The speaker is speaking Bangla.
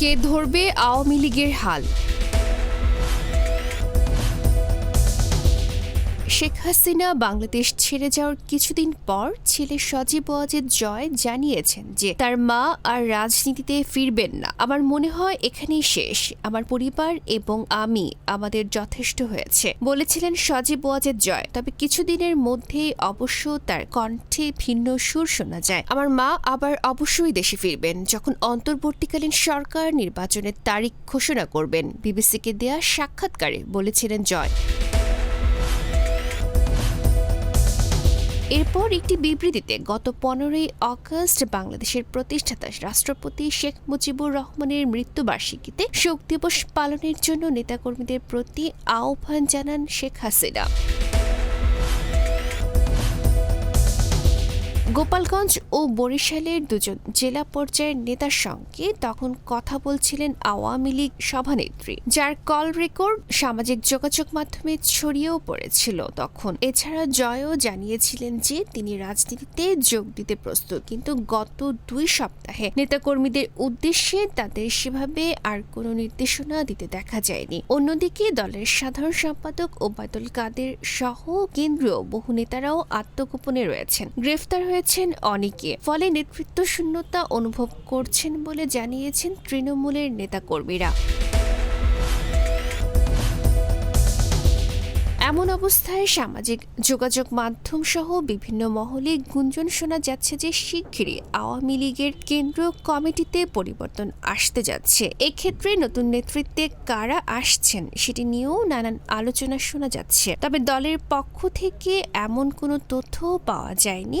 কে ধরবে আওয়ামী লীগের হাল? শেখ হাসিনা বাংলাদেশ ছেড়ে যাওয়ার কিছুদিন পর ছেলে সজীব ওয়াজেদ জয় জানিয়েছেন যে তার মা আর রাজনীতিতে ফিরবেন না। আমার মনে হয় এখানেই শেষ। আমার পরিবার এবং আমি আমাদের যথেষ্ট হয়েছে, বলেছিলেন সজীব ওয়াজেদ জয়। তবে কিছুদিনের মধ্যেই অবশ্য তার কণ্ঠে ভিন্ন সুর শোনা যায়। আমার মা আবার অবশ্যই দেশে ফিরবেন, যখন অন্তর্বর্তীকালীন সরকার নির্বাচনের তারিখ ঘোষণা করবেন। বিবিসিকে দেয়া সাক্ষাৎকারে বলেছিলেন জয়। এরপর একটি বিবৃতিতে গত পনেরোই অগস্ট বাংলাদেশের প্রতিষ্ঠাতা রাষ্ট্রপতি শেখ মুজিবুর রহমানের মৃত্যুবার্ষিকীতে শোক দিবস পালনের জন্য নেতাকর্মীদের প্রতি আহ্বান জানান শেখ হাসিনা। গোপালগঞ্জ ও বরিশালের দুজন জেলা পর্যায়ের নেতার সঙ্গে তখন কথা বলছিলেন আওয়ামী লীগ সভানেত্রী। যার কল রেকর্ড সামাজিক যোগাযোগ মাধ্যমে ছড়িয়েও পড়েছিল তখন। এছাড়া জয়ও জানিয়েছিলেন যে তিনি রাজনীতিতে যোগ দিতে প্রস্তুত, কিন্তু গত দুই সপ্তাহে নেতাকর্মীদের উদ্দেশ্যে তাদের সেভাবে আর কোনো নির্দেশনা দিতে দেখা যায়নি। অন্যদিকে দলের সাধারণ সম্পাদক ওবায়দুল কাদের সহ কেন্দ্রীয় বহু নেতারাও আত্মগোপনে রয়েছেন। গ্রেফতার হয়েছেন অনেকে। ফলে নেতৃত্ব শূন্যতা অনুভব করছেন বলে জানিয়েছেন তৃণমূলের নেতাকর্মীরা। এমন অবস্থায় সামাজিক যোগাযোগ মাধ্যম সহ বিভিন্ন মহলে গুঞ্জন শোনা যাচ্ছে যে শিগগিরই আওয়ামী লীগের কেন্দ্রীয় কমিটিতে পরিবর্তন আসতে যাচ্ছে। এক্ষেত্রে নতুন নেতৃত্বে কারা আসছেন সেটি নিয়েও নানান আলোচনা শোনা যাচ্ছে। তবে দলের পক্ষ থেকে এমন কোনো তথ্য পাওয়া যায়নি।